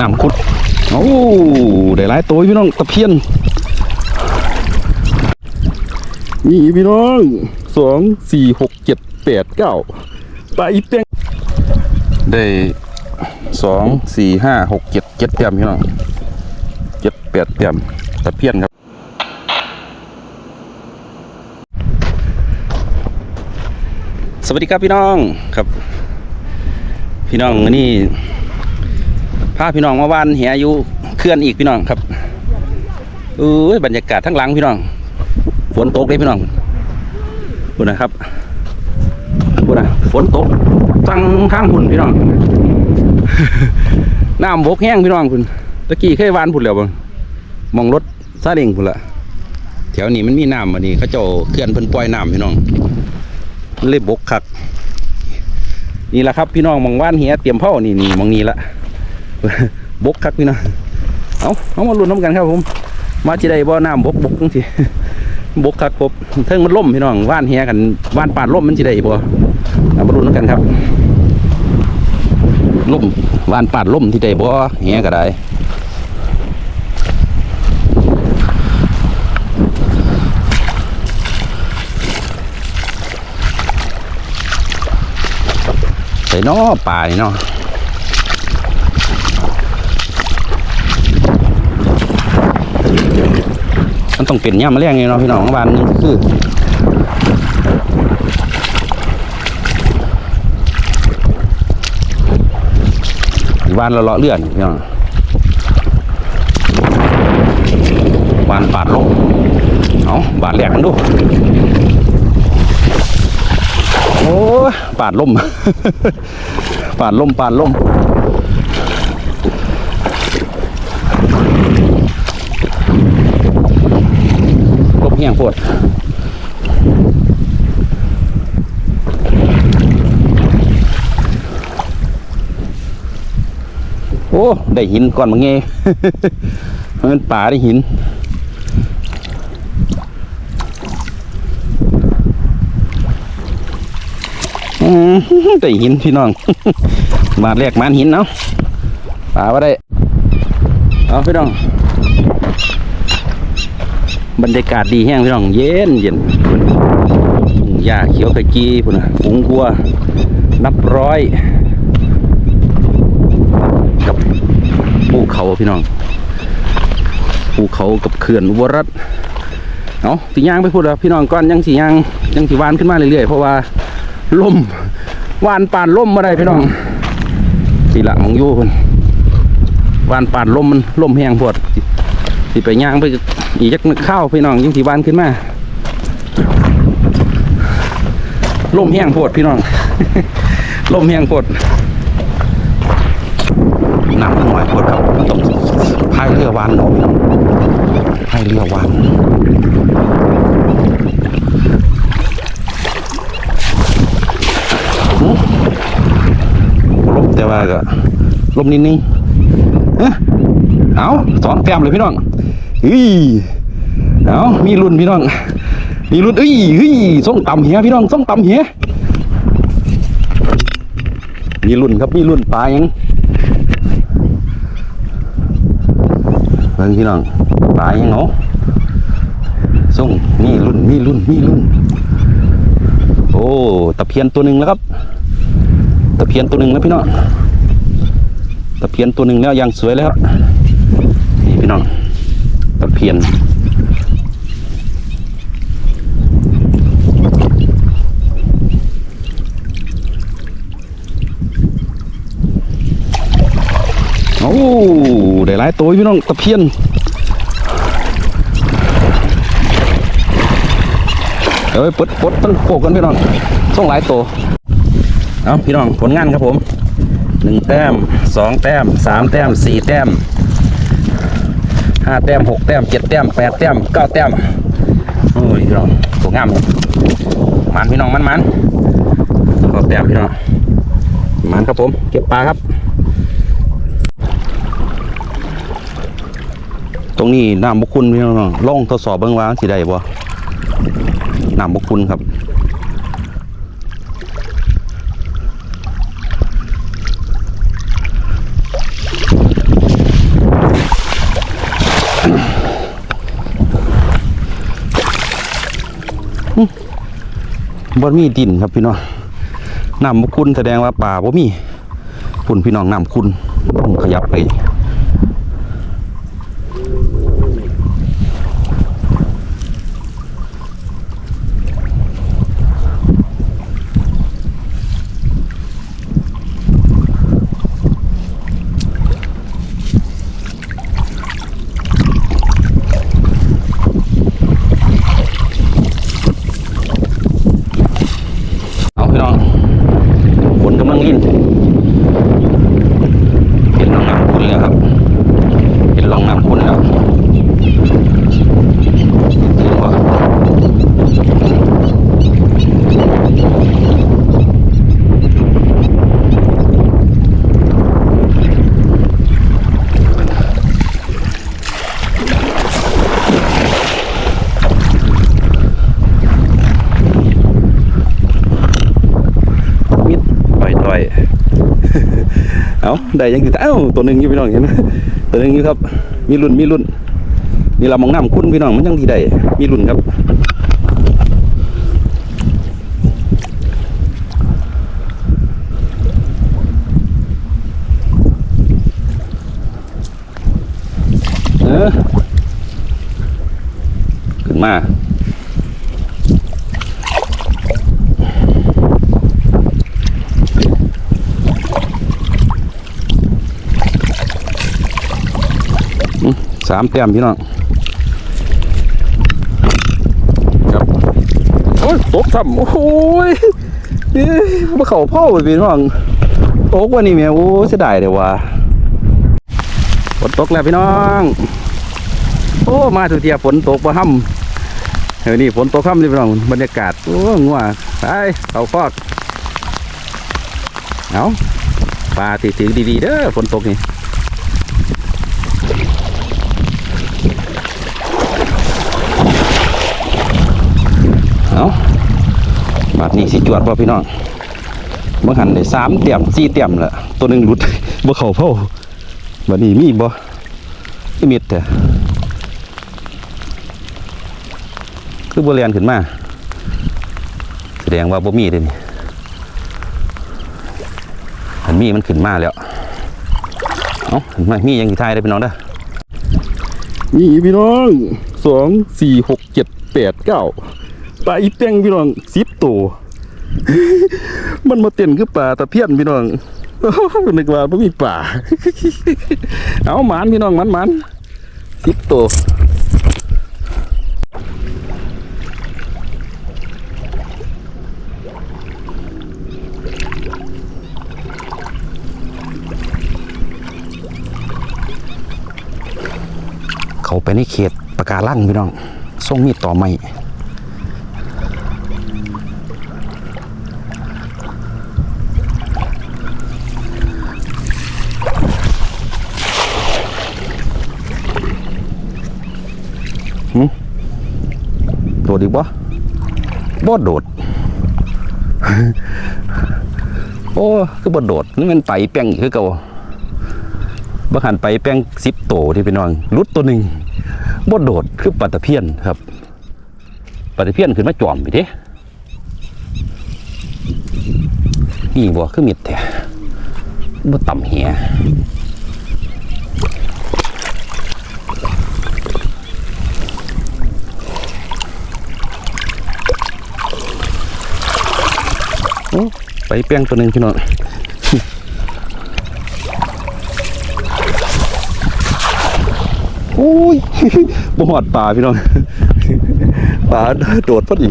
น้ำขุดโอ้ได้หลายตัวพี่น้องตะเพียนนี่พี่น้องสองสี่หกเจ็ดแปดเก้าปลาอีเต็งได้สองสี่ห้าหกเจ็ดเจ็ดเต็มพี่น้องเจ็ดแปดเต็มตะเพียนครับสวัสดีครับพี่น้องครับ พี่น้องนนี้ พาพี่น้องมาว่านแหอยู่เคลื่อนอีกพี่น้องครับเอ้ยบรรยากาศทั้งหลังพี่น้อง ฝนตกเลยพี่น้องพูดนะครับพูดนะฝนตกจังข้างหุ่นพี่น้องน้ำบกแห้งพี่น้องคุณตะกี้เคยวานพุ่นแล้วบ่มองรถซาเล้งพุ่นละแถวนี้มันมีน้ำอันนี้เขาเจ้าเคลื่อนเพิ่นปล่อยน้ำพี่น้องเลยบกคักนี่แหละครับ พี่น้องมองว่านเหียเตรียมเผานี่นี่มองนี่ละ บกคักพี่น้องเอาเอามาลุ้นน้ำกันครับผม มาจีได้บ่อน้ำบกบกจังสิบกคักครบเทิงมันล่มพี่น้องว่านเหียกันว่านปาดล่มมันจีได้บ่เอามาลุ้นน้ำกันครับล่มว่านปาดล่มที่ได้บ่เหียก็ได้ใส่นอปลานี่เนาะ มันต้องเป็นย่ามาแรงไงเนาะพี่น้องบ้านนี้คือบานเราเลาะเลื่อนพี่น้องบานปาดลงเอาบาดแหลกกันดู โอ้ปาดล่ม ปาดล่มปาดล่มลมแห้งป วดโอ้ ได้หินก่อนมาเง มันป่าได้หินอืมได้หินพี่น้องบาดแรกมันหินเนาะป่าว่าได้ เอาพี่น้อง บรรยากาศดีแห้งพี่น้องเย็นเย็นหญ้าเขียวขจีพุ่นะฝูงกัว นับร้อย กับภูเขาพี่น้องภูเขากับเขื่อนอุบลรัตน์เอาสีย่างไปพูดแล้วพี่น้องก่อนยังสีย่างยังสีวานขึ้นมาเรื่อยๆเพราะว่าล่มวานป่านล่มมาได้พี่น้องทีละมองยู่คนวานป่านล่มมันล่มแห้งปวดสิสิไปย่างไป อีกจักนึกข้าวพี่น้องยังสีวานขึ้นมาล่มแห้งปวดพี่น้องล่มแห้งปวดน้ำมันหน่อยปวดครับต้องพายเรือวานเนาะพี่น้องพายเรือวานลมแต่ว่าก็ลมนิดนึงเอ้าสองแต้มเลยพี่น้อง เฮ้ยเอามีรุ่นพี่น้อง มีรุ่นเอ้ยเฮ้ยส่งต่ำเหียพี่น้องส่งต่ำเหียมีรุ่นครับมีรุ่นปลายังเบิ่งพี่น้องปลายังเนาะส่งมีรุ่นมีรุ่นมีรุ่น โอ้ตะเพียนตัวหนึ่งแล้วครับ ตะเพียนตัวหนึ่งแล้วพี่น้องตะเพียนตัวหนึ่งแล้วยังสวยเลยครับนี่พี่น้อง ตะเพียนโอ้ได้หลายตัวพี่น้องตะเพียนเอ้ยปลดปดต้นโปกกันพี่น้องส่งหลายตัวเอาพี่น้องผลงานครับผมหนึ่งแต้มสองแต้มสามแต้มสี่แต้ม ห้าแต้มหกแต้มเจ็ดแต้มแปดแต้มเก้าแต้มโอ้ยพี่น้องสวยงามมันพี่น้องมันมันเก้าแต้มพี่น้องมันครับผมเก็บปลาครับ ตรงนี้น้ำบุคุณพี่น้องล่องทดสอบเบื้องว่าสิได้บ่น้ำบุคุณครับ บ่มีดินครับพี่น้องน้ำบ่คุณแสดงว่าป่าบ่มีคุณพี่น้องน้ำคุณต้องขยับไป เอาพี่น้องฝนกำลังลิ่นเห็นลองน้ำคุณแล้วครับ เห็นลองน้ำคุณแล้วถือว่ามิดต่อยต่อย เอา ได้ยังอยู่เอ้าตัวหนึ่งอยู่พี่น้องเห็นไหมตัวหนึ่งอยู่ครับ มีรุ่นมีรุ่นนี่เรามองน้ำคุณพี่น้องมันยังที่ได้มีรุ่นครับเออขึ้นมา สามแต้มพี่น้องครับโอ้ยตกทำโอ้ยเอ้ยมาเข่าเผาไปพี่น้องตกวันนี้แม่โอ้เสียดายเลยว่ะฝนตกแล้วพี่น้อง โอ้มาสุเทียฝนตกบ่ห้ำเดี๋ยนี้ฝนตกค่ำนี่พี่น้องบรรยากาศโอ้งัวไปเขาฟอกเอาปลาติดถือดีๆเด้อฝนตกนี่ เอาบาดนี้สิจวดป่ะพี่น้องเมื่อหันได้สามเตี่ยมสี่เตี่ยมละตัวหนึ่งหลุดบ่เข่าเผาบาดนี้มีบ่ที่มิดแต่คือบ่เรียนขึ้นมา แสดงว่าบ่มีเด้นี่อันมีมันขึ้นมาแล้ว เอ้าไม่มียังกี่ทายได้พี่น้องเด้อนี่พี่น้องสองสี่หกเจ็ดแปดเก้า ปลาอีแป้งพี่น้องสิบตัวมันมาเต้นคือปลาตะเพียนพี่น้องนึกว่าไม่มีป่า เอาหมานพี่น้องหมันหมันสิบตัวเขาไปในเขตปะการังพี่น้องส่งมีดต่อไม้ โดดอีกบ่บ่โดด โอ้คือบ่โดดนี่มันไปแป้งอีกคือเก่าบ่หันไปแป้งสิบโตที่พี่น้องรุดตัวหนึ่งบ่โดดคือปลาตะเพียนครับปลาตะเพียนขึ้นมาจอมไปเด้นี่บ่คือมิดแท้บ่ต่ำเหีย ไปแป้งตัวหนึ่งพี่น้องโอ้ยบ่หอดป่าพี่น้องป่าโดดพอดี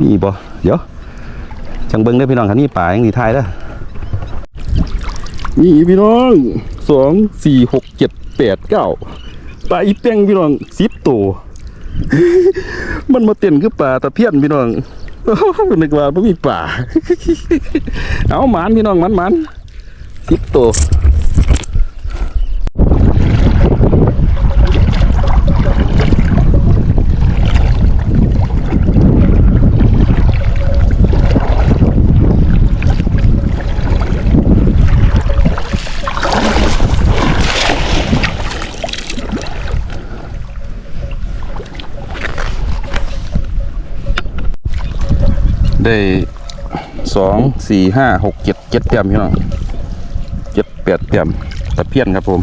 นี่บ่เดี๋ยวจังเบิ้งได้พี่น้องครับนี่ป่ายังดีทยแล้วนี่พี่น้องสองสี่หกเจ็ดแปดเก้าปลาอีแป้งพี่น้องสิบตัว มันมาเต้นคือป่าตะเพียนพี่น้องนึกว่าไม่มีป่า เอาหมานพี่น้องหมันมันสิบตัว สี่ห้าหกเจ็ดเจ็ดเต็มพี่น้องเจ็ดแปดเต็มตะเพียนครับผม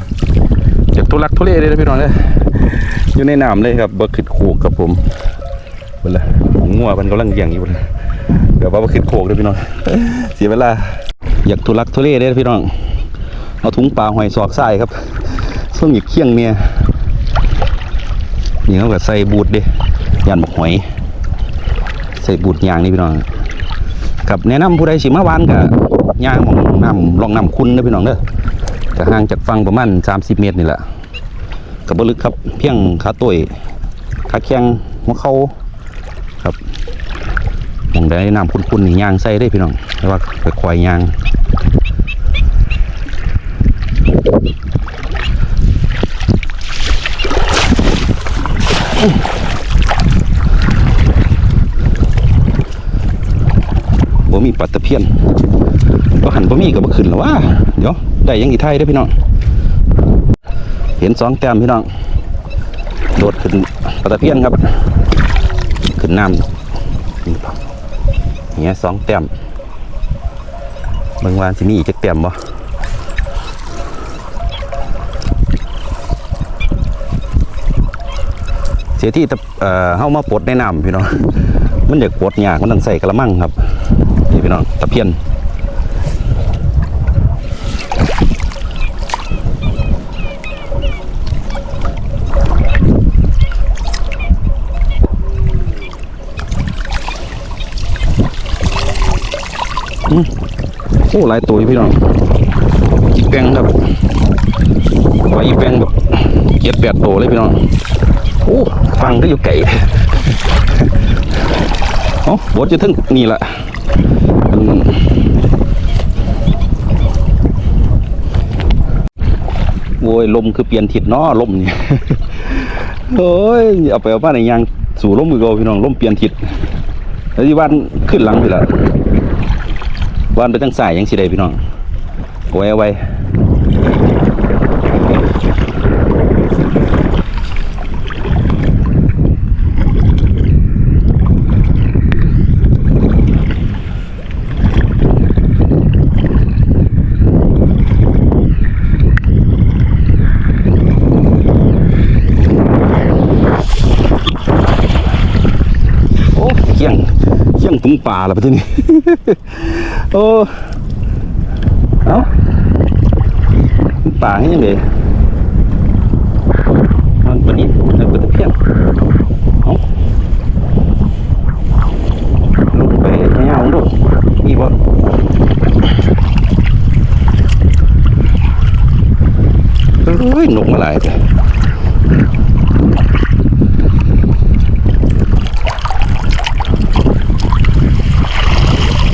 จากทุลักทุเลเลยนะพี่น้องเลยอยู่ในน้ำเลยครับเบิกขึ้นโขกครับผมเวลาของงัวมันกำลังเลี้ยงอยู่เลยเดี๋ยวว่าเบิกขึ้นโขกเลยพี่น้องเสียเวลาอยากทุลักทุเลเลยนะพี่น้องเอาถุงปลาหอยสอกทรายครับส้มหยิบเคี่ยงเนี่ยนี่เขาก็ใส่บูดเด้ยันบอกหอย ใส่บูดยางนี่พี่น้อง กับแนะนำผู้ใดสิมาวานกับยางของน้ำลองน้ำคุณนะพี่น้องเด้อก็ห่างจากฝั่งประมาณ 30 เมตรนี่แหละกับบลึกครับเพียงขาต้ยขาแข้งหัวเข่าครับมองได้น้ำคุณๆนี่ยางใส่ได้พี่น้องแต่ว่าไปควายยาง บ่มีปลาตะเพียนก็หันบ่มีก็บ่ขึ้นแล้วว่าเดี๋ยวได้ยังอีไทยเด้พี่น้องเห็นสองแต้มพี่น้องโดดขึ้นปลาตะเพียนครับ ขึ้นน้ำเนี่ยสองแต้มเบิ่งวานสิมีอีกจักแต้มบ่เสียที่เอ่อเฮามาปลดในน้ำพี่น้องมันอยากปลดยากมันต้องใส่กระมังครับ พี่น้องตะเพียนโอ้หลายตัวพี่น้องอีแปงครับไว้อีแปงแบบเจ็ดแปดตัวเลยพี่น้องโอ้ฟังได้อยู่ไก่เอ๋อบดจะถึงนี่แหละ โว้ยลมคือเปลี่ยนทิศเนาะลมนี่โอ้ยเอาไปเอามาในยางสู่ลมมือเกาพี่น้องลมเปลี่ยนทิศแล้วที่บ้านขึ้นหลังพี่ละบ้านไปตั้งสายยังสิได้พี่น้องเอาไว้เอาไว้โอ้เขี้ยง เขี้งป่าละไปที่นี่ โอ้เอ้าถุงป่าให้ยังไงมันปนี้มันเป็นตะเพียงเอ้าลูกไปไม่เอาลูกนี่บ่เฮ้ยนกมาหลายเลย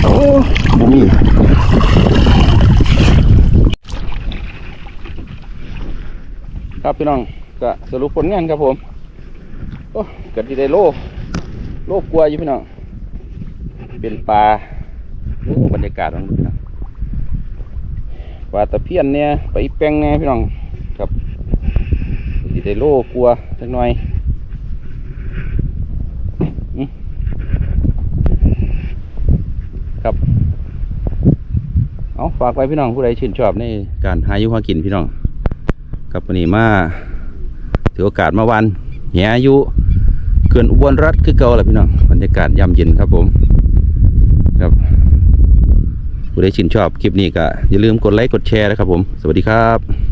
โอ้บุมีครับ พี่น้องก็สรุปผลงานครับผมโอ้เกิดที่ได้โลโลกกลัวอยู่พี่น้องเป็นปลาโอ้บรรยากาศมันพี่น้องปลาตะเพียนเนี่ยไปแป้งเนี่ยพี่น้องครับที่ได้โลกลัวสักหน่อยครับเอาฝากไว้พี่น้องผู้ใดชื่นชอบในการหายุหากินพี่น้อง ครับวันนี้มาถือโอกาสมาวันแหอายุเขื่อนอุบลรัฐคือเก่าแหละพี่น้องบรรยากาศย่ำเย็นครับผมครับผู้ใดชื่นชอบคลิปนี้ก็อย่าลืมกดไลค์กดแชร์นะครับผม สวัสดีครับ